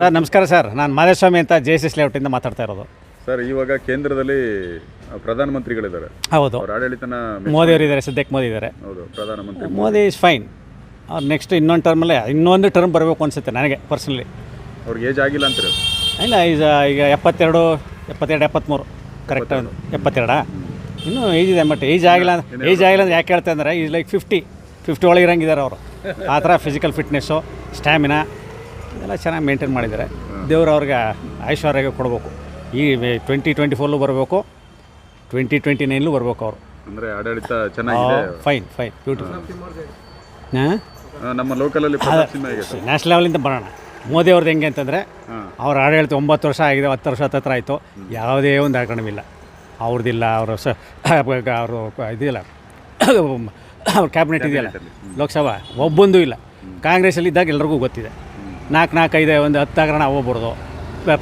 Sir ನಮಸ್ಕಾರ sir. ನಾನು ಮಾದೇಶ್ವಾಮಿ ಅಂತ ಜೆ ಎಸ್ ಎಸ್ ಲೇಔಟಿಂದ ಮಾತಾಡ್ತಾ ಇರೋದು. ಸರ್ ಇವಾಗ ಕೇಂದ್ರದಲ್ಲಿ ಪ್ರಧಾನಮಂತ್ರಿಗಳಿದ್ದಾರೆ. ಹೌದು. ಅವ್ರ ಆಡಳಿತನ ಮೋದಿ ಅವರು ಇದ್ದಾರೆ ಸದ್ಯಕ್ಕೆ ಮೋದಿ ಇದ್ದಾರೆ ಹೌದು ಪ್ರಧಾನಮಂತ್ರಿ ಮೋದಿ. ಇಸ್ ಫೈನ್ ಅವ್ರು ನೆಕ್ಸ್ಟ್ ಇನ್ನೊಂದು ಟರ್ಮಲ್ಲೇ ಇನ್ನೊಂದು ಟರ್ಮ್ ಬರಬೇಕು ಅನಿಸುತ್ತೆ ನನಗೆ ಪರ್ಸ್ನಲಿ ಅವ್ರಿಗೆ ಏಜ್ ಆಗಿಲ್ಲ ಅಂತ ಇಲ್ಲ ಈಗ ಈಗ ಎಪ್ಪತ್ತೆರಡು ಎಪ್ಪತ್ತೆರಡು ಎಪ್ಪತ್ತ್ಮೂರು ಕರೆಕ್ಟ್ ಎಪ್ಪತ್ತೆರಡಾ. ಇನ್ನೂ ಏಜ್ ಇದೆ ಬಟ್ ಏಜ್ ಆಗಿಲ್ಲ ಏಜ್ ಆಗಿಲ್ಲ ಅಂದ್ರೆ ಯಾಕೆ ಹೇಳ್ತಾ ಅಂದರೆ ಈಸ್ ಲೈಕ್ ಫಿಫ್ಟಿ ಫಿಫ್ಟಿ ಒಳಗೆ ಇರಂಗಿದ್ದಾರೆ ಅವರು. ಆ ಥರ ಫಿಸಿಕಲ್ ಫಿಟ್ನೆಸ್ಸು ಸ್ಟ್ಯಾಮಿನಾ ಎಲ್ಲ ಚೆನ್ನಾಗಿ ಮೇಂಟೈನ್ ಮಾಡಿದ್ದಾರೆ. ದೇವರು ಅವ್ರಿಗೆ ಐಶ್ವರ್ಯ ಕೊಡಬೇಕು. ಈ ಟ್ವೆಂಟಿ ಟ್ವೆಂಟಿ ಫೋರ್ಲು ಬರಬೇಕು. ಟ್ವೆಂಟಿ ಟ್ವೆಂಟಿ ನೈನ್ಲು ಬರಬೇಕು ಅವರು. ಅಂದರೆ ಆಡಳಿತ ಚೆನ್ನಾಗಿದೆ. ಫೈನ್ ಫೈನ್ ಬ್ಯೂಟಿಫುಲ್ ಹಾಂ? ನಮ್ಮ ಲೋಕಲಲ್ಲಿ ನ್ಯಾಷನಲ್ ಲೆವೆಲಿಂದ ಬರೋಣ. ಮೋದಿ ಅವ್ರದ್ದು ಹೆಂಗೆ ಅಂತಂದರೆ ಅವ್ರ ಆಡಳಿತ ಒಂಬತ್ತು ವರ್ಷ ಆಗಿದೆ ಹತ್ತು ವರ್ಷ ಹತ್ತತ್ರ ಆಯಿತು. ಯಾವುದೇ ಒಂದು ಆಕ್ರಮವಿಲ್ಲ ಅವ್ರದ್ದಿಲ್ಲ ಅವರು ಸ ಅವರು ಇದಿಲ್ಲ. ಅವ್ರ ಕ್ಯಾಬಿನೆಟ್ ಇದೆಯಲ್ಲ ಲೋಕಸಭಾ ಒಬ್ಬೊಂದು ಇಲ್ಲ. ಕಾಂಗ್ರೆಸ್ಸಲ್ಲಿ ಇದ್ದಾಗ ಎಲ್ರಿಗೂ ಗೊತ್ತಿದೆ. ನಾಲ್ಕು ನಾಲ್ಕು ಐದು ಒಂದು ಹತ್ತು ಹಗರಣ ಹೋಗ್ಬಿಡ್ದು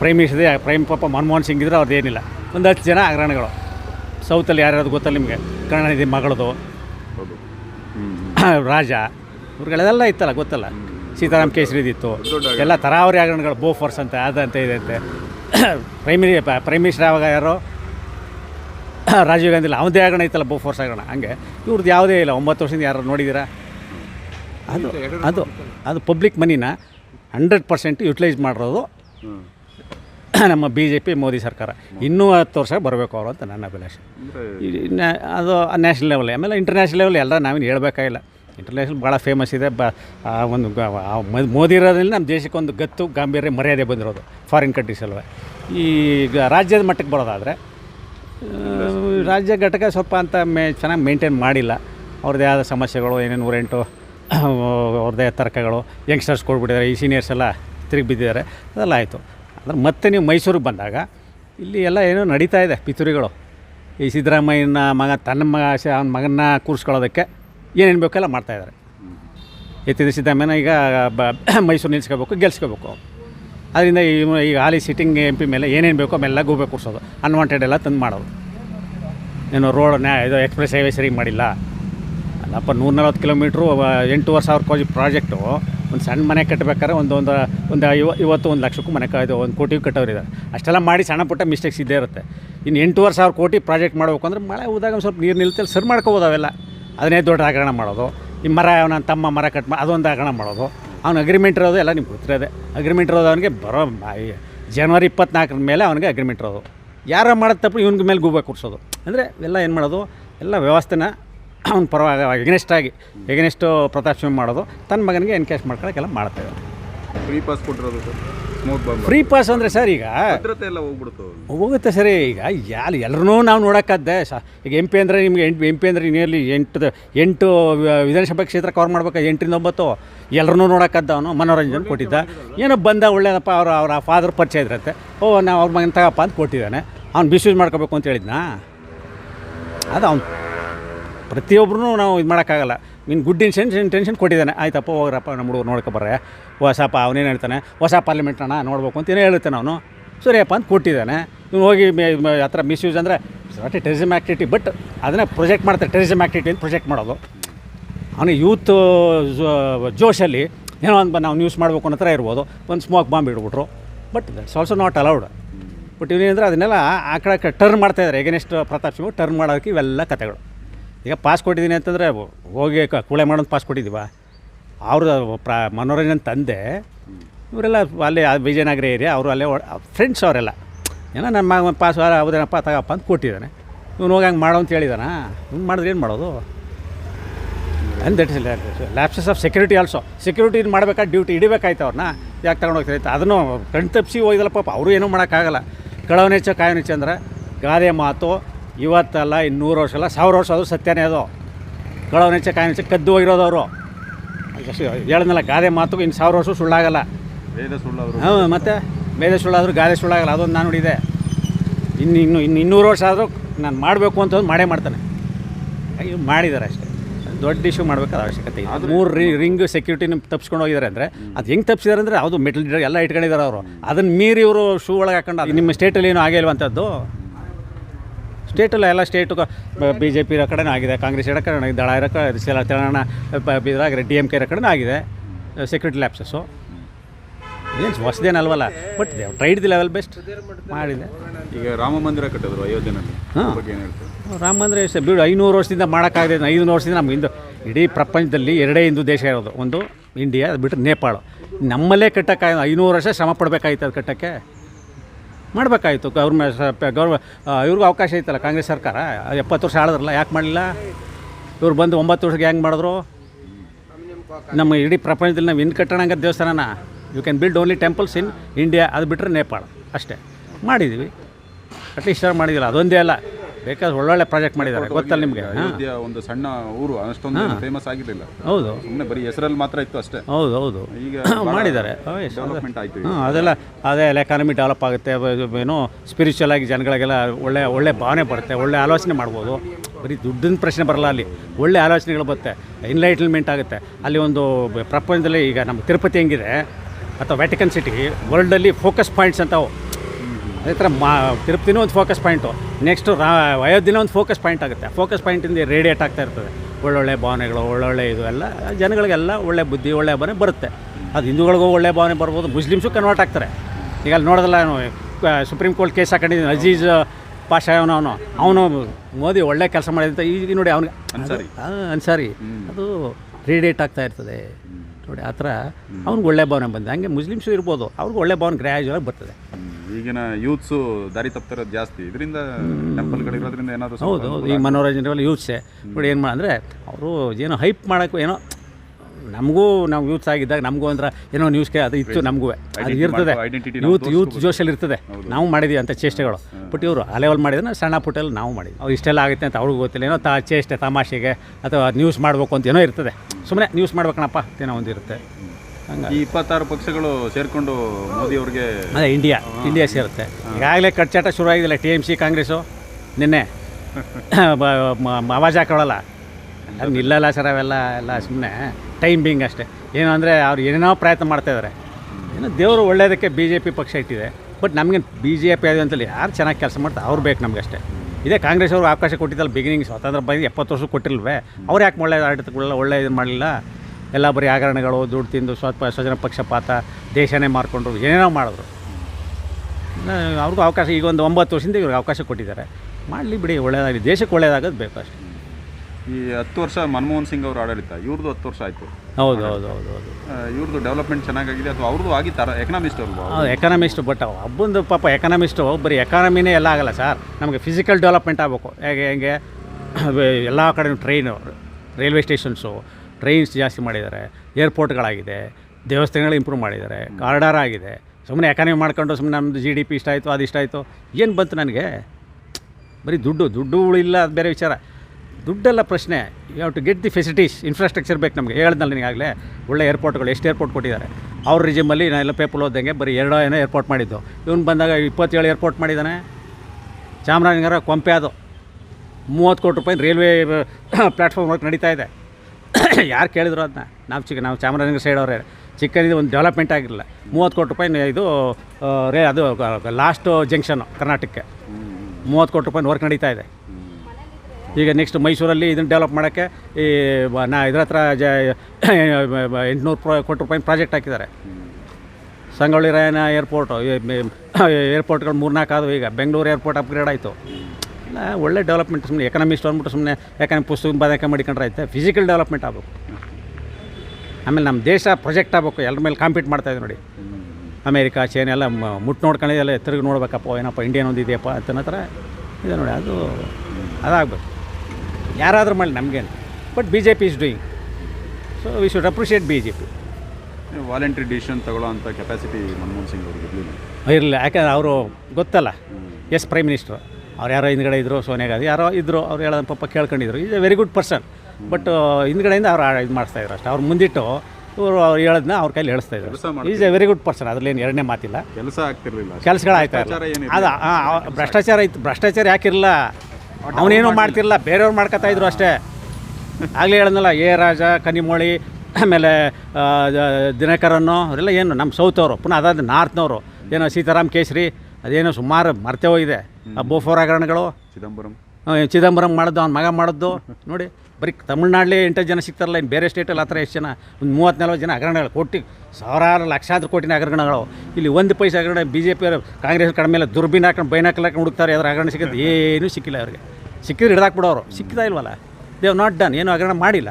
ಪ್ರೈಮ್ ಇದೆ ಪ್ರೈಮ್ ಪಾಪ ಮನಮೋಹನ್ ಸಿಂಗ್ ಇದ್ರೆ ಅವ್ರದ್ದು ಏನಿಲ್ಲ. ಒಂದು ಹತ್ತು ಜನ ಹಗರಣಗಳು. ಸೌತಲ್ಲಿ ಯಾರ್ಯಾರು ಗೊತ್ತಲ್ಲ ನಿಮಗೆ? ಕನ್ನಡನಿಧಿ ಮಗಳದು. ರಾಜ. ಇವ್ರುಗಳೆಲ್ಲ ಇತ್ತಲ್ಲ ಗೊತ್ತಲ್ಲ? ಸೀತಾರಾಮ್ ಕೇಸರಿ ಇದ್ದಿತ್ತು ಎಲ್ಲ ತರಾವರಿ ಹಗರಣಗಳು ಬೋಫೋರ್ಸ್ ಅಂತ ಅದಂತ ಇದೆ ಅಂತೆ. ಪ್ರೈಮರಿ ಪ್ರೈಮ್ ಮಿನಿಸ್ಟರ್ ಯಾವಾಗ ಯಾರು? ರಾಜೀವ್ ಗಾಂಧಿ ಇಲ್ಲ ಅವನದೇ ಹಗರಣ ಇತ್ತಲ್ಲ ಬೋಫೋರ್ಸ್ ಹಗರಣ. ಹಂಗೆ. ಇವ್ರದ್ದು ಯಾವುದೇ ಇಲ್ಲ ಒಂಬತ್ತು ವರ್ಷದಿಂದ ಯಾರು ನೋಡಿದ್ದೀರಾ? ಅದು ಅದು ಅದು ಪಬ್ಲಿಕ್ ಮನಿನ ಹಂಡ್ರೆಡ್ ಪರ್ಸೆಂಟ್ ಯುಟಿಲೈಸ್ ಮಾಡಿರೋದು ನಮ್ಮ ಬಿ ಜೆ ಪಿ ಮೋದಿ ಸರ್ಕಾರ. ಇನ್ನೂ ಹತ್ತು ವರ್ಷ ಬರಬೇಕು ಅವರು ಅಂತ ನನ್ನ ಅಭಿಲಾಷೆ. ಇನ್ನು ಅದು ನ್ಯಾಷನಲ್ ಲೆವೆಲ್ ಆಮೇಲೆ ಇಂಟರ್ನ್ಯಾಷನಲ್ ಲೆವೆಲ್ ಎಲ್ಲ ನಾವೇನು ಹೇಳಬೇಕಾಗಿಲ್ಲ. ಇಂಟರ್ನ್ಯಾಷನಲ್ ಭಾಳ ಫೇಮಸ್ ಇದೆ. ಬ ಆ ಒಂದು ಮೋದಿ ಇರೋದ್ರಲ್ಲಿ ನಮ್ಮ ದೇಶಕ್ಕೆ ಒಂದು ಗತ್ತು ಗಾಂಭೀರ್ಯ ಮರ್ಯಾದೆ ಬಂದಿರೋದು ಫಾರಿನ್ ಕಂಟ್ರೀಸ್ ಅಲ್ವೇ. ಈಗ ರಾಜ್ಯದ ಮಟ್ಟಕ್ಕೆ ಬರೋದಾದರೆ ರಾಜ್ಯ ಘಟಕ ಸ್ವಲ್ಪ ಅಂತ ಮೇ ಚೆನ್ನಾಗಿ ಮೇಂಟೈನ್ ಮಾಡಿಲ್ಲ. ಅವ್ರದ್ದೇ ಆದ ಸಮಸ್ಯೆಗಳು ಏನೇನು ನೂರೆಂಟು ಅವ್ರದ್ದೇ ತರ್ಕಗಳು ಯಂಗ್ಸ್ಟರ್ಸ್ ಕೊಡ್ಬಿಟ್ಟಿದ್ದಾರೆ ಈ ಸೀನಿಯರ್ಸ್ ಎಲ್ಲ ತಿರುಗಿ ಬಿದ್ದಿದ್ದಾರೆ, ಅದೆಲ್ಲ ಆಯಿತು. ಅಂದ್ರೆ ಮತ್ತೆ ನೀವು ಮೈಸೂರಿಗೆ ಬಂದಾಗ ಇಲ್ಲಿ ಎಲ್ಲ ಏನೋ ನಡೀತಾ ಇದೆ, ಪಿತೂರಿಗಳು. ಈ ಸಿದ್ದರಾಮಯ್ಯನ ಮಗ, ತನ್ನ ಮಗ ಅವನ ಮಗನ್ನ ಕೂರಿಸ್ಕೊಳ್ಳೋದಕ್ಕೆ ಏನೇನು ಬೇಕೆಲ್ಲ ಮಾಡ್ತಾಯಿದ್ದಾರೆ ಎತ್ತಿದ ಸಿದ್ದರಾಮಯ್ಯನ ಈಗ ಬ, ಮೈಸೂರು ನಿಲ್ಸ್ಕೋಬೇಕು, ಗೆಲ್ಸ್ಕೋಬೇಕು ಅದರಿಂದ ಈಗ ಹಾಲಿ ಸಿಟ್ಟಿಂಗ್ ಎಂ ಪಿ ಮೇಲೆ ಏನೇನು ಬೇಕೋ ಅವೆಲ್ಲ ಗೂಬೆ ಕೂರಿಸೋದು ಅನ್ವಾಂಟೆಡ್ ಎಲ್ಲ ತಂದು ಮಾಡೋದು. ಏನು ರೋಡ್ ನ್ಯಾ, ಇದು ಎಕ್ಸ್ಪ್ರೆಸ್ ಹೈವೇ ಸರಿ ಮಾಡಿಲ್ಲ. ಅಲ್ಲಪ್ಪ ನೂರ ನಲ್ವತ್ತು ಕಿಲೋಮೀಟ್ರು ಎಂಟೂವರೆ ಸಾವಿರ ಕೋಟಿ ಪ್ರಾಜೆಕ್ಟು. ಒಂದು ಸಣ್ಣ ಮನೆ ಕಟ್ಟಬೇಕಾದ್ರೆ ಒಂದು ಒಂದು ಒಂದು ಇವತ್ತು ಒಂದು ಲಕ್ಷಕ್ಕೂ ಮನೆ ಕಾಯ್ದು ಒಂದು ಕೋಟಿಗೂ ಕಟ್ಟೋರಿದ್ದಾರೆ. ಅಷ್ಟೆಲ್ಲ ಮಾಡಿ ಸಣ್ಣ ಪುಟ್ಟ ಮಿಸ್ಟೇಕ್ಸ್ ಇದ್ದೇ ಇರುತ್ತೆ. ಇನ್ನು ಎಂಟೂವರೆ ಸಾವಿರ ಕೋಟಿ ಪ್ರಾಜೆಕ್ಟ್ ಮಾಡಬೇಕು ಅಂದ್ರೆ ಮಳೆ ಹೋದಾಗ ಒಂದು ಸ್ವಲ್ಪ ನೀರು ನಿಲ್ತಲ್ಲಿ ಸರಿ ಮಾಡ್ಕೋಬೋದು ಅವೆಲ್ಲ. ಅದನ್ನೇ ದೊಡ್ಡ ಹಗರಣ ಮಾಡೋದು. ಈ ಮರ, ಅವನ ತಮ್ಮ ಮರ ಕಟ್ ಮಾ, ಅದೊಂದು ಹಗರಣ ಮಾಡೋದು. ಅವ್ನು ಅಗ್ರಿಮೆಂಟ್ ಇರೋದು ಎಲ್ಲ ನಿಮ್ಗೆ ಗೊತ್ತಿರೋದೆ. ಅಗ್ರಿಮೆಂಟ್ ಇರೋದು ಅವನಿಗೆ ಬರೋ ಜನವರಿ ಇಪ್ಪತ್ನಾಲ್ಕರ ಮೇಲೆ ಅವನಿಗೆ ಅಗ್ರಿಮೆಂಟ್ ಇರೋದು. ಯಾರು ಮಾಡೋದು ತಪ್ಪು ಇವನಿಗೆ ಮೇಲೆ ಗೂಬೆ ಕೂರಿಸೋದು. ಅಂದರೆ ಎಲ್ಲ ಏನು ಮಾಡೋದು? ಎಲ್ಲ ವ್ಯವಸ್ಥೆನ ಅವ್ನ ಪರವಾಗಿ ಎಗ್ನೆಸ್ಟಾಗಿ ಆಗಿ ಎಗನೆಸ್ಟು ಪ್ರತಾಪ್ ಸಿಂಹ ಮಾಡೋದು ತನ್ನ ಮಗನಿಗೆ ಎನ್ಕೇಶ್ ಮಾಡ್ಕೊಳಕ್ಕೆಲ್ಲ ಮಾಡ್ತೇವೆ ಫ್ರೀ ಪಾಸ್ ಕೊಟ್ಟಿರೋದು sir smoke bomb free pass ಅಂದರೆ ಸರ್ ಈಗ ಭದ್ರತೆ ಎಲ್ಲ ಹೋಗ್ಬಿಡ್ತು. ಹೋಗುತ್ತೆ ಸರಿ ಈಗ ಯಾರು ಎಲ್ಲರೂ ನಾವು ನೋಡೋಕ್ಕದ್ದೆ ಸ ಈಗ ಎಂ ಪಿ ಅಂದರೆ ನಿಮಗೆ ಎಂಟು ಎಂ ಪಿ ಅಂದರೆ ನಿಯರ್ಲಿ ಎಂಟು ಎಂಟು ವಿಧಾನಸಭಾ ಕ್ಷೇತ್ರ ಕವರ್ ಮಾಡ್ಬೇಕು ಎಂಟರಿಂದ ಒಂಬತ್ತು? ಎಲ್ಲರೂ ನೋಡೋಕ್ಕದ್ದ ಅವನು ಮನೋರಂಜನೆ ಕೊಟ್ಟಿದ್ದ. ಏನೋ ಬಂದ ಒಳ್ಳೇದಪ್ಪ ಅವರು ಅವರ ಫಾದರ್ ಪರಿಚಯ ಇದ್ರಂತೆ. ಓ ನಾವು ಅವ್ರ ಮಗನ ತಗಪ್ಪ ಅಂತ ಕೊಟ್ಟಿದ್ದಾನೆ. ಅವ್ನು ಬಿಸ್ಯೂಸ್ ಮಾಡ್ಕೋಬೇಕು ಅಂತ ಹೇಳಿದ್ನಾ? ಅದು ಅವ್ನು ಪ್ರತಿಯೊಬ್ಬರೂ ನಾವು ಇದು ಮಾಡೋಕ್ಕಾಗಲ್ಲ. ನೀನು ಗುಡ್ ಇನ್ ಟೆನ್ಷನ್ ಕೊಟ್ಟಿದ್ದಾನೆ. ಆಯ್ತಪ್ಪ, ಹೋಗ್ರಪ್ಪ, ನಮ್ಮ ಹುಡುಗರು ನೋಡ್ಕೊಬರ್ರೆ ಹೊಸಪ್ಪ, ಅವನೇನು ಹೇಳ್ತಾನೆ? ಹೊಸ ಪಾರ್ಲಿಮೆಂಟ್ ಅಣ್ಣ, ನೋಡ್ಬೇಕು ಅಂತ ಏನೋ ಹೇಳ್ತಾನೆ ಅವನು ಸರಿಯಪ್ಪ ಅಂತ ಕೊಟ್ಟಿದ್ದಾನೆ. ಇವ್ನು ಹೋಗಿ ಆ ಥರ ಮಿಸ್ಯೂಸ್ ಅಂದರೆ ಎ ಟೆರಿಸಮ್ ಆ್ಯಕ್ಟಿವಿಟಿ ಬಟ್ ಅದನ್ನೇ ಪ್ರೊಜೆಕ್ಟ್ ಮಾಡ್ತಾರೆ. ಟೆರಿಸಮ್ ಆ್ಯಕ್ಟಿವಿಟಿ ಅಂತ ಪ್ರೊಜೆಕ್ಟ್ ಮಾಡೋದು. ಅವನು ಯೂತ್ ಜೋಶಲ್ಲಿ ಏನೋ ಒಂದು ನಾವು ನ್ಯೂಸ್ ಮಾಡಬೇಕು ಅನ್ನೋ ಥರ ಇರ್ಬೋದು. ಒಂದು smoke bomb ಇಡ್ಬಿಟ್ರು but that's also not allowed but ಇವನೇನಂದ್ರೆ ಅದನ್ನೆಲ್ಲ ಆ ಕಡೆ ಟರ್ನ್ ಮಾಡ್ತಾಯಿದ್ದಾರೆ ಎಗನೆಸ್ಟ್ ಪ್ರತಾಪ್ ಸಿಂಗ್ ಟರ್ನ್ ಮಾಡೋದಕ್ಕೆ ಇವೆಲ್ಲ ಕತೆಗಳು ಈಗ ಪಾಸ್ ಕೊಟ್ಟಿದ್ದೀನಿ ಅಂತಂದರೆ ಹೋಗಿ ಕೂಳೆ ಮಾಡೋದು ಪಾಸ್ ಕೊಟ್ಟಿದ್ದೀವ? ಅವರು ಪ್ರ ಮನೋರಂಜನೆ ತಂದೆ, ಇವರೆಲ್ಲ ಅಲ್ಲೇ ವಿಜಯನಗರ ಏರಿಯಾ, ಅವರು ಅಲ್ಲೇ ಫ್ರೆಂಡ್ಸ್ ಅವರೆಲ್ಲ. ಏನೋ ನನ್ನ ಮಗ ಪಾಸ್ ಹೌದೇನಪ್ಪ, ತಗಪ್ಪ ಅಂತ ಕೊಟ್ಟಿದ್ದಾನೆ ಇವ್ನು ಹೋಗಿ ಹಂಗೆ ಮಾಡೋ ಅಂತ ಹೇಳಿದಾನ? ಇವ್ನು ಮಾಡಿದ್ರೆ ಏನು ಮಾಡೋದು? And that is lapses of security also security ಇದು ಮಾಡ್ಬೇಕಾದ್ರೆ ಡ್ಯೂಟಿ ಇಡಬೇಕಾಯ್ತು ಅವ್ರನ್ನ ಯಾಕೆ ತಗೊಂಡು ಹೋಗ್ತಾಯಿತ್ತು ಅದನ್ನು ಕಣ್ ತಪ್ಪಿಸಿ ಹೋಗಿದಲ್ಲ ಪಾಪ, ಅವರು ಏನೂ ಮಾಡೋಕ್ಕಾಗಲ್ಲ. ಕಳವನೆಚ್ಚ ಕಾಯವನೆಚ್ಚ ಅಂದ್ರೆ ಗಾದೆ ಮಾತು ಇವತ್ತಲ್ಲ ಇನ್ನೂರು ವರ್ಷ ಅಲ್ಲ ಸಾವಿರ ವರ್ಷ ಅದು ಸತ್ಯನೇ ಅದು. ಕೆಳವರೆಚ್ಚೆ ಕಾಯಿ ನೆಚ್ಚೆ ಕದ್ದು ಹೋಗಿರೋದು ಅವರು. ಹೇಳದ್ನಲ್ಲ ಗಾದೆ ಮಾತು ಇನ್ನು ಸಾವಿರ ವರ್ಷ ಸುಳ್ಳಾಗಲ್ಲ. ಹಾಂ ಮತ್ತು ಬೇರೆ ಸುಳ್ಳಾದರೂ ಗಾದೆ ಸುಳ್ಳಾಗಲ್ಲ ಅದೊಂದು ನಾನು ನೋಡಿದೆ. ಇನ್ನು ಇನ್ನು ಇನ್ನು ಇನ್ನೂರು ವರ್ಷ ಆದರೂ ನಾನು ಮಾಡಬೇಕು ಅಂತ ಮಾಡೇ ಮಾಡ್ತಾನೆ. ಇವ್ರು ಮಾಡಿದ್ದಾರೆ ಅಷ್ಟೇ. ದೊಡ್ಡ ಇಶ್ಯೂ ಮಾಡಬೇಕಾದ ಅವಶ್ಯಕತೆ ಇದೆ ಮೂರು ರಿ ರಿಂಗ್ ಸೆಕ್ಯೂರಿಟಿನ ತಪ್ಪಿಸ್ಕೊಂಡು ಹೋಗಿದ್ದಾರೆ ಅಂದರೆ ಅದು ಹೆಂಗೆ ತಪ್ಪಿಸಿದ್ದಾರೆ ಅಂದರೆ ಅದು ಮೆಟಲ್ ಎಲ್ಲ ಇಟ್ಕೊಂಡಿದ್ದಾರೆ ಅವರು. ಅದನ್ನು ಮೀರಿ ಇವರು ಶೂ ಒಳಗೆ ಹಾಕೊಂಡು ಅದು ನಿಮ್ಮ ಸ್ಟೇಟಲ್ಲಿ ಏನೂ ಆಗೇ ಇಲ್ವಂಥದ್ದು ಸ್ಟೇಟಲ್ಲ ಎಲ್ಲ ಸ್ಟೇಟು ಬಿ ಜೆ ಪಿ ಇರೋ ಕಡೆನೂ ಆಗಿದೆ ಕಾಂಗ್ರೆಸ್ ಇರೋ ಕಡೆ ದಳ ಇರೋ ಕಡೆ ತೆಲಂಗಾಣ ಪ- ಇದ್ರಾಗ ಡಿ ಎಂ ಕೆ ಇರೋ ಕಡೆನೂ ಆಗಿದೆ ಸೆಕ್ಯೂರಿಟಿ ಲ್ಯಾಪ್ಸಸ್ಸು ಏನು ಹೊಸದೇನಲ್ವಲ್ಲ but tried the level best ಮಾಡಿದೆ. ಈಗ ರಾಮ ಮಂದಿರ ಕಟ್ಟಿದ್ರು ಅಯೋಧ್ಯೆನಲ್ಲಿ ಹಾಂ. ರಾಮ ಮಂದಿರ ಎಷ್ಟು ಬಿಡು ಐನೂರು ವರ್ಷದಿಂದ ಮಾಡೋಕ್ಕಾಗದೆ ಐನೂರು ವರ್ಷದಿಂದ ನಮ್ಮ ಹಿಂದೂ ಇಡೀ ಪ್ರಪಂಚದಲ್ಲಿ ಎರಡೇ ಹಿಂದೂ ದೇಶ ಇರೋದು ಒಂದು ಇಂಡಿಯಾ ಅದು ಬಿಟ್ಟರೆ ನೇಪಾಳ. ನಮ್ಮಲ್ಲೇ ಕಟ್ಟೋಕ್ಕಾಗ ಐನೂರು ವರ್ಷ ಶ್ರಮ ಪಡಬೇಕಾಯ್ತು ಅದು ಕಟ್ಟಕ್ಕೆ. ಮಾಡಬೇಕಾಯ್ತು. ಗೌರ್ಮೆಂಟ್ ಗೌರ್ ಇವ್ರಿಗೂ ಅವಕಾಶ ಐತಲ್ಲ ಕಾಂಗ್ರೆಸ್ ಸರ್ಕಾರ? ಎಪ್ಪತ್ತು ವರ್ಷ ಆಳಿದ್ರಲ್ಲ, ಯಾಕೆ ಮಾಡಲಿಲ್ಲ? ಇವ್ರು ಬಂದು ಒಂಬತ್ತು ವರ್ಷಕ್ಕೆ ಹೆಂಗೆ ಮಾಡಿದ್ರು? ನಮ್ಮ ಇಡೀ ಪ್ರಪಂಚದಲ್ಲಿ ನಾವು ಹಿಂದೆ ಕಟ್ಟಣಂಗ ದೇವಸ್ಥಾನನ you can build only temples in India ಅದು ಬಿಟ್ಟರೆ ನೇಪಾಳ. ಅಷ್ಟೇ. ಮಾಡಿದ್ದೀವಿ ಅಟ್ಲೀಸ್ಟ್ ಮಾಡಿದಿಲ್ಲ, ಅದೊಂದೇ ಅಲ್ಲ. ಬೇಕಾದ್ರೆ ಒಳ್ಳೊಳ್ಳೆ ಪ್ರಾಜೆಕ್ಟ್ ಮಾಡಿದ್ದಾರೆ. ಗೊತ್ತಲ್ಲ ನಿಮಗೆ? ಅಯೋಧ್ಯ ಒಂದು ಸಣ್ಣ ಊರು ಅಷ್ಟೊಂದು ಫೇಮಸ್ ಆಗಿರಲಿಲ್ಲ. ಹೌದು. ಸುಮ್ಮನೆ ಬರೀ ಹೆಸರಲ್ಲಿ ಮಾತ್ರ ಇತ್ತು ಅಷ್ಟೇ. ಹೌದು ಹೌದು. ಈಗ ಮಾಡಿದ್ದಾರೆ. ಡೆವಲಪ್ಮೆಂಟ್ ಆಯ್ತು ಅದೆಲ್ಲ ಅದೇ ಎಲ್ಲ ಎಕಾನಮಿ ಡೆವಲಪ್ ಆಗುತ್ತೆ. ಏನೋ ಸ್ಪಿರಿಚುವಲ್ ಆಗಿ ಜನಗಳಿಗೆಲ್ಲ ಒಳ್ಳೆ ಒಳ್ಳೆ ಭಾವನೆ ಬರುತ್ತೆ. ಒಳ್ಳೆ ಆಲೋಚನೆ ಮಾಡ್ಬೋದು. ಬರೀ ದುಡ್ಡಿನ ಪ್ರಶ್ನೆ ಬರಲ್ಲ ಅಲ್ಲಿ. ಒಳ್ಳೆ ಆಲೋಚನೆಗಳು ಬರುತ್ತೆ. ಎನ್ಲೈಟಲ್ಮೆಂಟ್ ಆಗುತ್ತೆ. ಅಲ್ಲಿ ಒಂದು ಪ್ರಪಂಚದಲ್ಲಿ ಈಗ ನಮ್ಮ ತಿರುಪತಿ ಹೆಂಗಿದೆ? ಅಥವಾ ವ್ಯಾಟಿಕನ್ ಸಿಟಿ ವರ್ಲ್ಡಲ್ಲಿ ಫೋಕಸ್ ಪಾಯಿಂಟ್ಸ್ ಅಂತವು ಅದೇ ಥರ ಮಾ ತಿರುಪ್ತಿನೂ ಒಂದು ಫೋಕಸ್ ಪಾಯಿಂಟು ನೆಕ್ಸ್ಟು ರಾ ಅಯೋಧ್ಯೆನೂ ಒಂದು ಫೋಕಸ್ ಪಾಯಿಂಟ್ ಆಗುತ್ತೆ. ಫೋಕಸ್ ಪಾಯಿಂಟಿಂದ ರೇಡಿಯೇಟ್ ಆಗ್ತಾ ಇರ್ತದೆ. ಒಳ್ಳೊಳ್ಳೆ ಭಾವನೆಗಳು ಒಳ್ಳೊಳ್ಳೆ ಇದು ಎಲ್ಲ ಜನಗಳಿಗೆಲ್ಲ ಒಳ್ಳೆ ಬುದ್ಧಿ ಒಳ್ಳೆ ಭಾವನೆ ಬರುತ್ತೆ. ಅದು ಹಿಂದೂಗಳಿಗೂ ಒಳ್ಳೆ ಭಾವನೆ ಬರ್ಬೋದು ಮುಸ್ಲಿಮ್ಸು ಕನ್ವರ್ಟ್ ಆಗ್ತಾರೆ. ಈಗ ಅಲ್ಲಿ ನೋಡೋದಲ್ಲ ಸುಪ್ರೀಂ ಕೋರ್ಟ್ ಕೇಸ್ ಹಾಕೊಂಡಿದ್ದೀನಿ ಅಜೀಜ್ ಪಾಷಾ ಅವನು ಅವನು. ಅವನು ಮೋದಿ ಒಳ್ಳೆ ಕೆಲಸ ಮಾಡಿದಂತ ಈಗ ನೋಡಿ ಅವನಿಗೆ ಅನ್ಸಾರಿ. ಅನ್ಸಾರಿ. ಅದು ರೇಡಿಯೇಟ್ ಆಗ್ತಾ ಇರ್ತದೆ. ನೋಡಿ ಆ ಥರ ಅವ್ನಿಗೆ ಒಳ್ಳೆ ಭಾವನೆ ಬಂದಿದೆ. ಹಂಗೆ ಮುಸ್ಲಿಮ್ಸು ಇರ್ಬೋದು. ಅವ್ರಿಗೆ ಒಳ್ಳೆ ಭಾವನೆ ಗ್ರ್ಯಾಜುವಲ್ ಬರ್ತದೆ. ಈಗಿನ ಯೂತ್ಸು ದಾರಿ ತಪ್ತಿರೋದು ಜಾಸ್ತಿ. ಇದರಿಂದ ಟೆಂಪಲ್ಗಳಿರೋದ್ರಿಂದ ಏನಾದರೂ ಹೌದು ಹೌದು. ಈಗ ಮನೋರಂಜನೆ ಯೂತ್ಸೆ. ನೋಡಿ ಏನು ಅಂದರೆ ಅವರು ಏನೋ ಹೈಪ್ ಮಾಡೋಕ್ಕೂ ಏನೋ ನಮಗೂ ನಾವು ಯೂತ್ಸ್ ಆಗಿದ್ದಾಗ ನಮಗೂ ಅಂದ್ರೆ ಏನೋ ನ್ಯೂಸ್ಗೆ ಅದು ಇತ್ತು ನಮಗೂ ಅದು ಇರ್ತದೆ. ಯೂತ್ ಯೂತ್ ಜೋಶಲ್ಲಿ ಇರ್ತದೆ. ನಾವು ಮಾಡಿದ್ವಿ ಅಂತ ಚೇಷ್ಟೆಗಳು. ಬಟ್ ಇವರು ಆ ಲೆವೆಲ್ ಮಾಡಿದ್ರೆ ಸಣ್ಣ ಪುಟ್ಟಲ್ಲಿ ನಾವು ಮಾಡಿದ್ವಿ. ಅವ್ರು ಇಷ್ಟೆಲ್ಲ ಆಗುತ್ತೆ ಅಂತ ಅವ್ರಿಗೂ ಗೊತ್ತಿಲ್ಲ. ಏನೋ ತಾ ಚೇಷ್ಟೆ ತಮಾಷೆಗೆ ಅಥವಾ ನ್ಯೂಸ್ ಮಾಡಬೇಕು ಅಂತ ಏನೋ ಇರ್ತದೆ. ಸುಮ್ಮನೆ ನ್ಯೂಸ್ ಮಾಡ್ಬೇಕಣಪ್ಪ ಏನೋ ಒಂದು ಇರುತ್ತೆ. ಈ ಇಪ್ಪತ್ತಾರು ಪಕ್ಷಗಳು ಸೇರಿಕೊಂಡು ಮೋದಿ ಅವ್ರಿಗೆ ಅದೇ ಇಂಡಿಯಾ ಇಂಡಿಯಾ ಸೇರುತ್ತೆ. ಈಗಾಗಲೇ ಕಚ್ಚಾಟ ಶುರುವಾಗಿಲ್ಲ ಟಿ ಎಂ ಸಿ ಕಾಂಗ್ರೆಸ್ಸು? ನಿನ್ನೆ. ಆವಾಜ್ ಹಾಕೊಳ್ಳಲ್ಲ. ಅದು ನಿಲ್ಲಲ್ಲ ಸರ್. ಅವೆಲ್ಲ ಎಲ್ಲ ಸುಮ್ಮನೆ ಟೈಮ್ ಬಿಂಗ್ ಅಷ್ಟೇ. ಏನು ಅಂದರೆ ಅವ್ರು ಏನೇನೋ ಪ್ರಯತ್ನ ಮಾಡ್ತಾಯಿದ್ದಾರೆ ಏನೋ ದೇವರು ಒಳ್ಳೆಯದಕ್ಕೆ ಬಿ ಜೆ ಪಿ ಪಕ್ಷ ಇಟ್ಟಿದೆ. ಬಟ್ ನಮಗೆ ಬಿ ಜೆ ಪಿ ಅದು ಅಂತೇಳಿ ಯಾರು ಚೆನ್ನಾಗಿ ಕೆಲಸ ಮಾಡ್ತಾರೆ ಅವ್ರು ಬೇಕು ನಮ್ಗೆ ಅಷ್ಟೇ ಇದೇ ಕಾಂಗ್ರೆಸ್ ಅವರು ಅವಕಾಶ ಕೊಟ್ಟಿದ್ದಲ್ಲ ಬಿಗಿನಿಂಗ್ ಸ್ವಾತಂತ್ರ್ಯ ಬಂದು ಎಪ್ಪತ್ತು ವರ್ಷ ಕೊಟ್ಟಿಲ್ವೇ? ಅವ್ರು ಯಾಕೆ ಒಳ್ಳೆ ಆಡಳಿತಗಳೆಲ್ಲ ಒಳ್ಳೆ ಇದು ಮಾಡಲಿಲ್ಲ? ಎಲ್ಲ ಬರೀ ಹಗರಣಗಳು ದುಡ್ಡು ತಿಂದು ಸ್ವಲ್ಪ ಸ್ವಜನ ಪಕ್ಷಪಾತ ದೇಶನೇ ಮಾರ್ಕೊಂಡ್ರು ಏನೇನೋ ಮಾಡಿದ್ರು. ಅವ್ರಿಗೂ ಅವಕಾಶ ಈಗ ಒಂದು ಒಂಬತ್ತು ವರ್ಷದಿಂದ ಇವ್ರಿಗೆ ಅವಕಾಶ ಕೊಟ್ಟಿದ್ದಾರೆ. ಮಾಡಲಿ ಬಿಡಿ ಒಳ್ಳೆಯದಾಗಲಿ ದೇಶಕ್ಕೆ ಒಳ್ಳೇದಾಗೋದು ಬೇಕು ಅಷ್ಟೇ. ಈ ಹತ್ತು ವರ್ಷ ಮನಮೋಹನ್ ಸಿಂಗ್ ಅವರು ಆಡಳಿತ ಇವ್ರದ್ದು ಹತ್ತು ವರ್ಷ ಆಯಿತು. ಹೌದು ಹೌದು ಹೌದು ಹೌದು. ಇವ್ರದ್ದು ಡೆವಲಪ್ಮೆಂಟ್ ಚೆನ್ನಾಗಿದೆ ಅಥವಾ ಅವ್ರದ್ದು ಆಗಿತ್ತಾರ ಎಕನಾಮಿಸ್ಟ್ ಅಲ್ವಾ ಹೌದು ಎಕನಾಮಿಸ್ಟ್ ಬಟ್ ಹಬ್ಬಂದು ಪಾಪ ಎಕನಾಮಿಸ್ಟು ಬರೀ ಎಕಾನಮಿನೇ ಎಲ್ಲ ಆಗಲ್ಲ ಸರ್. ನಮಗೆ ಫಿಸಿಕಲ್ ಡೆವಲಪ್ಮೆಂಟ್ ಆಗಬೇಕು. ಹೇಗೆ ಹೆಂಗೆ? ಎಲ್ಲ ಕಡೆ ಟ್ರೈನು ರೈಲ್ವೆ ಸ್ಟೇಷನ್ಸು ಟ್ರೈನ್ಸ್ ಜಾಸ್ತಿ ಮಾಡಿದ್ದಾರೆ ಏರ್ಪೋರ್ಟ್ಗಳಾಗಿದೆ ದೇವಸ್ಥಾನಗಳು ಇಂಪ್ರೂವ್ ಮಾಡಿದ್ದಾರೆ ಕಾರಿಡಾರ್ ಆಗಿದೆ. ಸುಮ್ಮನೆ ಎಕಾನಮಿ ಮಾಡ್ಕೊಂಡು ಸುಮ್ಮನೆ ನಮ್ಮದು ಜಿ ಡಿ ಪಿ ಇಷ್ಟ ಆಯಿತು, ಅದು ಇಷ್ಟ ಆಯಿತು. ಏನು ಬಂತು ನನಗೆ? ಬರೀ ದುಡ್ಡು ದುಡ್ಡು ಇಲ್ಲ ಅದು ಬೇರೆ ವಿಚಾರ. ದುಡ್ಡೆಲ್ಲ ಪ್ರಶ್ನೆ. ಯಾವ to get the facilities infrastructure ಬೇಕು ನಮಗೆ. ಹೇಳಿದ್ನಲ್ಲ ನಿನಗಾಗಲೇ ಒಳ್ಳೆ ಏರ್ಪೋರ್ಟ್ಗಳು ಎಷ್ಟು ಏರ್ಪೋರ್ಟ್ ಕೊಟ್ಟಿದ್ದಾರೆ. ಅವ್ರ ರಿಜಿಮಲ್ಲಿ ನಾನೆಲ್ಲ ಪೇಪರ್ ಓದಂಗೆ ಬರೀ ಎರಡೋ ಏನೋ ಏರ್ಪೋರ್ಟ್ ಮಾಡಿದ್ದು. ಇವನು ಬಂದಾಗ ಇಪ್ಪತ್ತೇಳು ಏರ್ಪೋರ್ಟ್ ಮಾಡಿದ್ದಾನೆ. ಚಾಮರಾಜನಗರ, ಕೊಂಪೆ ಅದು. ಮೂವತ್ತು ಕೋಟಿ ರೂಪಾಯಿ ರೈಲ್ವೆ ಪ್ಲ್ಯಾಟ್ಫಾರ್ಮ್ ವರ್ಕ್ ನಡೀತಾ ಇದೆ. ಯಾರು ಕೇಳಿದ್ರು ಅದನ್ನ ನಾವು ಚಿಕ್ಕ ನಾವು ಚಾಮರಾಜನಗರ ಸೈಡ್ ಅವರೇ. ಚಿಕ್ಕನಿದು ಒಂದು ಡೆವಲಪ್ಮೆಂಟ್ ಆಗಿರಲಿಲ್ಲ. ಮೂವತ್ತು ಕೋಟಿ ರೂಪಾಯಿ ಇದು ರೇ, ಅದು ಲಾಸ್ಟು ಜಂಕ್ಷನು ಕರ್ನಾಟಕಕ್ಕೆ. ಮೂವತ್ತು ಕೋಟಿ ರೂಪಾಯಿ ವರ್ಕ್ ನಡೀತಾ ಇದೆ. ಈಗ ನೆಕ್ಸ್ಟ್ ಮೈಸೂರಲ್ಲಿ ಇದನ್ನು ಡೆವಲಪ್ ಮಾಡೋಕ್ಕೆ ಈ ನಾ ಇದ್ರ ಹತ್ರ ಜ, ಎಂಟುನೂರು ಪ್ರೋ, ಕೋಟಿ ರೂಪಾಯಿ ಪ್ರಾಜೆಕ್ಟ್ ಹಾಕಿದ್ದಾರೆ. ಸಂಗೊಳ್ಳಿ, ರಾಯನ ಏರ್ಪೋರ್ಟು ಏರ್ಪೋರ್ಟ್ಗಳು ಮೂರ್ನಾಲ್ಕು ಆದವು ಈಗ. ಬೆಂಗಳೂರು ಏರ್ಪೋರ್ಟ್ ಅಪ್ಗ್ರೇಡ್ ಆಯಿತು. ಒಳ್ಳೆ ಡೆವಲಪ್ಮೆಂಟ್ ಸುಮ್ಮನೆ ಎಕನಾಮಿಸ್ಟ್ ಅಂದ್ಬಿಟ್ಟು ಸುಮ್ಮನೆ ಯಾಕಂದ್ರೆ ಪುಸ್ತಕ ಬದಕ ಮಾಡಿಕೊಂಡ್ರೆ ಐತೆ ಫಿಸಿಕಲ್ ಡೆವಲಪ್ಮೆಂಟ್ ಆಗಬೇಕು. ಆಮೇಲೆ ನಮ್ಮ ದೇಶ ಪ್ರೊಜೆಕ್ಟ್ ಆಗಬೇಕು. ಎಲ್ಲರ ಮೇಲೆ ಕಾಂಪೀಟ್ ಇದೆ ನೋಡಿ. ಅಮೇರಿಕಾ ಚೈನಾ ಎಲ್ಲ ಮುಟ್ಟು ನೋಡ್ಕೊಂಡಿದೆ ಎಲ್ಲ ತಿರುಗಿ ನೋಡ್ಬೇಕಪ್ಪ ಏನಪ್ಪ ಇಂಡಿಯನ್ ಒಂದು ಇದೆಯಪ್ಪ ಅಂತ ನಂತರ ಇದೆ ನೋಡಿ. ಅದು ಅದಾಗಬೇಕು. ಯಾರಾದರೂ ಮಾಡಿ ನಮಗೇನು. But B J P is doing so we should appreciate B J P voluntary decision ತಗೊಳ್ಳೋ ಅಂಥ ಕೆಪಾಸಿಟಿ ಮನಮೋಹನ್ ಸಿಂಗ್ ಅವರಿಗೆ ಇರಲಿಲ್ಲ. ಯಾಕಂದ್ರೆ ಅವರು ಗೊತ್ತಲ್ಲ. ಎಸ್ ಪ್ರೈಮ್ ಮಿನಿಸ್ಟ್ರು ಅವ್ರು ಯಾರೋ ಹಿಂದ್ಗಡೆ ಇದ್ದರು ಸೋನಿಯಾ ಗಾಂಧಿ ಯಾರೋ ಇದ್ದರು ಅವ್ರು ಹೇಳೋದು ಪಾಪ ಕೇಳ್ಕೊಂಡಿದ್ರು. Is a very good person but ಹಿಂದ್ಗಡೆಯಿಂದ ಅವ್ರು ಇದು ಮಾಡಿಸ್ತಾ ಇದ್ರು ಅಷ್ಟೇ. ಅವ್ರು ಮುಂದಿಟ್ಟು ಇವರು ಅವ್ರು ಹೇಳೋದನ್ನ ಅವ್ರ ಕೈಲಿ ಹೇಳಿಸ್ತಾ is a very good person ಅದ್ರಲ್ಲಿ ಎರಡನೇ ಮಾತಿಲ್ಲ. ಕೆಲಸ ಆಗ್ತಿರಲಿಲ್ಲ ಕೆಲಸಗಳಾಯ್ತಾ. ಅದು ಭ್ರಷ್ಟಾಚಾರ ಇತ್ತು. ಭ್ರಷ್ಟಾಚಾರ ಯಾಕಿರಲಿಲ್ಲ? ಅವನೇನು ಮಾಡ್ತಿರಲಿಲ್ಲ. ಬೇರೆಯವ್ರು ಮಾಡ್ಕೊತಾ ಇದ್ರು ಅಷ್ಟೇ. ಆಗಲೇ ಹೇಳೋದಲ್ಲ ಎ ರಾಜ ಕನಿಮೋಳಿ ಆಮೇಲೆ ದಿನಕರನ್ನು ಅವರೆಲ್ಲ ಏನು ನಮ್ಮ ಸೌತ್ ಅವರು ಪುನಃ ಅದಾದ ನಾರ್ತ್ನವರು. ಏನೋ ಸೀತಾರಾಮ್ ಕೇಸರಿ ಅದೇನೋ ಸುಮಾರು ಮರ್ತೆ ಹೋಗಿದೆ. ಆ ಬೋಫೋರ್ ಹಗರಣಗಳು ಚಿದಂಬರಂ. ಚಿದಂಬರಂ ಮಾಡಿದ್ದು ಅವ್ನ ಮಗ ಮಾಡಿದ್ದು. ನೋಡಿ ಬರೀ ತಮಿಳ್ನಾಡಲ್ಲಿ ಎಂಟು ಜನ ಸಿಗ್ತಾರಲ್ಲ ಇನ್ನು ಬೇರೆ ಸ್ಟೇಟಲ್ಲಿ ಆ ಥರ ಎಷ್ಟು ಜನ? ಒಂದು ಮೂವತ್ತು ನಲ್ವತ್ತು ಜನ ಹಗರಣಗಳು ಕೋಟಿ ಸಾವಿರಾರು ಲಕ್ಷಾಂತರ ಕೋಟಿನ ಹಗರಣಗಳು. ಇಲ್ಲಿ ಒಂದು ಪೈಸೆ ಹಗರಣ ಬಿ ಜೆ ಪಿಯವರು ಕಾಂಗ್ರೆಸ್ ಕಡಿಮೆ ಮೇಲೆ ದುರ್ಬಿನ್ ಹಾಕೊಂಡು ಬೈನಾಕಲ್ ಹಾಕೊಂಡು ಹುಡುಕ್ತಾರೆ ಅದರ ಹಗರಣ ಸಿಗೋದು ಏನೂ ಸಿಕ್ಕಿಲ್ಲ ಅವ್ರಿಗೆ ಸಿಕ್ಕಿದ್ರೆ ಹಿಡ್ದಾಕ್ಬಿಡೋರು. ಸಿಕ್ಕಿದ ಇಲ್ವಲ್ಲ? ದೇವ್ ನಾಟ್ ಡನ್ ಏನು ಹಗರಣ ಮಾಡಿಲ್ಲ.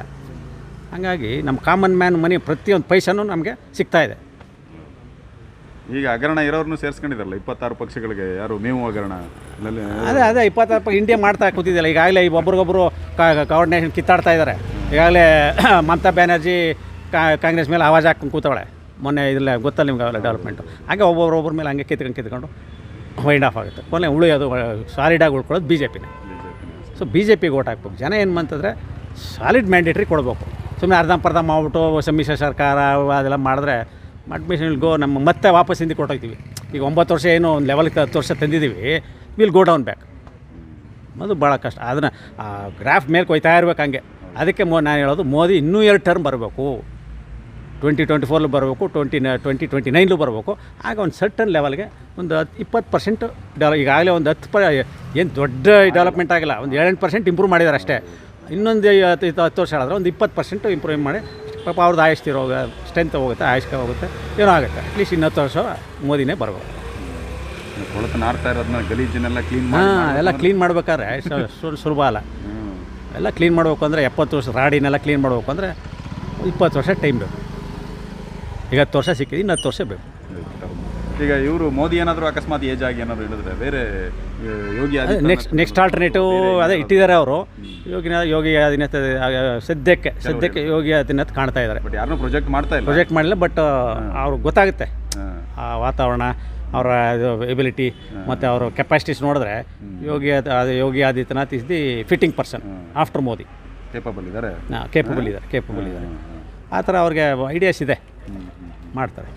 ಹಾಗಾಗಿ ನಮ್ಮ ಕಾಮನ್ ಮ್ಯಾನ್ ಮನಿ ಪ್ರತಿಯೊಂದು ಪೈಸನೂ ನಮಗೆ ಸಿಗ್ತಾಯಿದೆ ಈಗ ಹಗರಣ ಇರೋರ್ನು ಸೇರಿಸ್ಕೊಂಡಿದ್ರಲ್ಲ ಇಪ್ಪತ್ತಾರು ಪಕ್ಷಗಳಿಗೆ ಯಾರು ಮೇವು ಹಗರಣ? ಅದೇ ಅದೇ ಇಪ್ಪತ್ತಾರು ಪಕ್ಷ ಇಂಡಿಯಾ ಮಾಡ್ತಾ ಕೂತಿದ್ದಿಲ್ಲ ಈಗಾಗಲೇ ಒಬ್ರಿಗೊಬ್ರು ಒಬ್ರಿಗೊಬ್ಬರು ಕೋಆರ್ಡಿನೇಷನ್ ಕಿತ್ತಾಡ್ತಾ ಇದ್ದಾರೆ. ಈಗಾಗಲೇ ಮಮತಾ ಬ್ಯಾನರ್ಜಿ ಕಾಂಗ್ರೆಸ್ ಮೇಲೆ ಆವಾಜ್ ಹಾಕೊಂಡು ಕೂತವಳೆ. ಮೊನ್ನೆ ಇದ್ರಲ್ಲಿ ಗೊತ್ತಲ್ಲ ನಿಮ್ಗೆ ಅವೆಲ್ಲ ಡೆವಲಪ್ಮೆಂಟು ಹಾಗೆ ಒಬ್ಬೊಬ್ರು ಒಬ್ಬರ ಮೇಲೆ ಹಂಗೆ ಕಿತ್ಕೊಂಡು ಕಿತ್ಕೊಂಡು ವೈಂಡ್ ಆಫ್ ಆಗುತ್ತೆ. ಕೊನೆ ಉಳಿಯೋದು ಸಾಲಿಡಾಗಿ ಉಳ್ಕೊಳ್ಳೋದು ಬಿ ಜೆ ಪಿನೇ ಸೊ ಬಿ ಜೆ ಪಿಗೆ ಓಟ್ ಹಾಕ್ಬೇಕು. ಜನ ಏನು ಅಂತಂದರೆ ಸಾಲಿಡ್ ಮ್ಯಾಂಡೇಟ್ರಿ ಕೊಡಬೇಕು. ಸುಮ್ಮನೆ ಅರ್ಧಂಪರ್ಧ ಮಾಡ್ಬಿಟ್ಟು ಸಮ್ಮಿಶ್ರ ಸರ್ಕಾರ ಅದೆಲ್ಲ ಮಾಡಿದ್ರೆ ಅಡ್ಮಿಷನ್ ಗೋ ನಮ್ಮ ಮತ್ತೆ ವಾಪಸ್ ಹಿಂದೆ ಕೊಟ್ಟೋಗ್ತೀವಿ ಈಗ ಒಂಬತ್ತು ವರ್ಷ ಏನೋ ಒಂದು ಲೆವೆಲ್ಗೆ ಹತ್ತು ವರ್ಷ ತಂದಿದ್ದೀವಿ ವಿಲ್ ಗೋ ಡೌನ್ ಬ್ಯಾಕ್ ಅದು ಭಾಳ ಕಷ್ಟ. ಅದನ್ನು, ಆ ಗ್ರಾಫ್ ಮೇಲೆ ಕೊಯ್ತಾ ಇರ್ಬೇಕು ಹಂಗೆ. ಅದಕ್ಕೆ ಮೋ, ನಾನು ಹೇಳೋದು, ಮೋದಿ ಇನ್ನೂ ಎರಡು ಟರ್ಮ್ ಬರಬೇಕು. ಟ್ವೆಂಟಿ ಟ್ವೆಂಟಿ ಫೋರ್ಲು ಬರಬೇಕು ಟ್ವೆಂಟಿ ಟ್ವೆಂಟಿ ಟ್ವೆಂಟಿ ನೈನ್ಲು ಬರಬೇಕು. ಆಗ ಒಂದು ಸರ್ಟನ್ ಲೆವೆಲ್ಗೆ ಒಂದು ಹತ್ತು ಇಪ್ಪತ್ತು ಪರ್ಸೆಂಟ್ ಡೆವಲ ಈಗಾಗಲೇ ಒಂದು ಹತ್ತು ಪ, ಏನು ದೊಡ್ಡ ಡೆವಲಪ್ಮೆಂಟ್ ಆಗಿಲ್ಲ. ಒಂದು ಏಳೆಂಟು ಪರ್ಸೆಂಟ್ ಇಂಪ್ರೂವ್ ಮಾಡಿದ್ದಾರೆ ಅಷ್ಟೇ. ಇನ್ನೊಂದು ಹತ್ತು ಹತ್ತು ವರ್ಷ ಹೇಳಿದ್ರೆ ಒಂದು ಇಪ್ಪತ್ತು ಪರ್ಸೆಂಟ್ ಇಂಪ್ರೂವ್ ಮಾಡಿ ಪಾಪ ಅವ್ರದ್ದು ಆಯುಷ್ ತಿರೋಗ ಸ್ಟ್ರೆಂತ್ ಹೋಗುತ್ತೆ ಆಯುಷ್ಕ ಹೋಗುತ್ತೆ ಏನೋ ಆಗುತ್ತೆ ಅಟ್ಲೀಸ್ಟ್ ಇನ್ನು ಹತ್ತು ವರ್ಷ ಮೋದಿನೇ ನಾರ್ತಾ ಇರೋದನ್ನ ಗಲೀಜನ್ನೆಲ್ಲ ಕ್ಲೀನ್ ಹಾಂ ಎಲ್ಲ ಕ್ಲೀನ್ ಮಾಡ್ಬೇಕಾದ್ರೆ ಸುಲಭ ಅಲ್ಲ. ಎಲ್ಲ ಕ್ಲೀನ್ ಮಾಡಬೇಕು ಅಂದರೆ ಎಪ್ಪತ್ತು ವರ್ಷ ರಾಡಿನೆಲ್ಲ ಕ್ಲೀನ್ ಮಾಡಬೇಕು ಅಂದರೆ ಇಪ್ಪತ್ತು ವರ್ಷ ಟೈಮ್ ಬೇಕು. ಈಗ ಹತ್ತು ವರ್ಷ ಸಿಕ್ಕಿದೆ ಇನ್ನು ಹತ್ತು ವರ್ಷ ಬೇಕು. ಈಗ ಇವರು ಮೋದಿ ಏನಾದರೂ ಅಕಸ್ಮಾತ್ ಏಜ್ ಆಗಿ ಏನಾದರೂ ಹೇಳಿದ್ರೆ ಬೇರೆ ಯೋಗಿ ನೆಕ್ಸ್ಟ್ ನೆಕ್ಸ್ಟ್ ಆಲ್ಟರ್ನೇಟಿವ್ ಅದೇ ಇಟ್ಟಿದ್ದಾರೆ ಅವರು. ಯೋಗಿನ ಯೋಗಿ ಆದಿನಾಥ್ ಸದ್ಯಕ್ಕೆ ಸದ್ಯಕ್ಕೆ ಯೋಗಿ ಆದಿನಾಥ್ ಕಾಣ್ತಾ ಇದ್ದಾರೆ. ಬಟ್ ಯಾರನ್ನೂ ಪ್ರೊಜೆಕ್ಟ್ ಮಾಡ್ತಾ ಇಲ್ಲ. ಪ್ರೊಜೆಕ್ಟ್ ಮಾಡಿಲ್ಲ ಬಟ್ ಅವ್ರಿಗೆ ಗೊತ್ತಾಗುತ್ತೆ. ಆ ವಾತಾವರಣ ಅವರ ಎಬಿಲಿಟಿ ಮತ್ತು ಅವರ ಕೆಪಾಸಿಟೀಸ್ ನೋಡಿದ್ರೆ Yogi Yogi Adityanath is the fitting person after Modi. Capable ಇದ್ದಾರೆ ಕೇಪಬಲ್ ಇದ್ದಾರೆ ಕೇಪಬಲ್ ಇದ್ದಾರೆ ಆ ಥರ ಅವ್ರಿಗೆ ಐಡಿಯಾಸ್ ಇದೆ. ಮಾಡ್ತಾರೆ.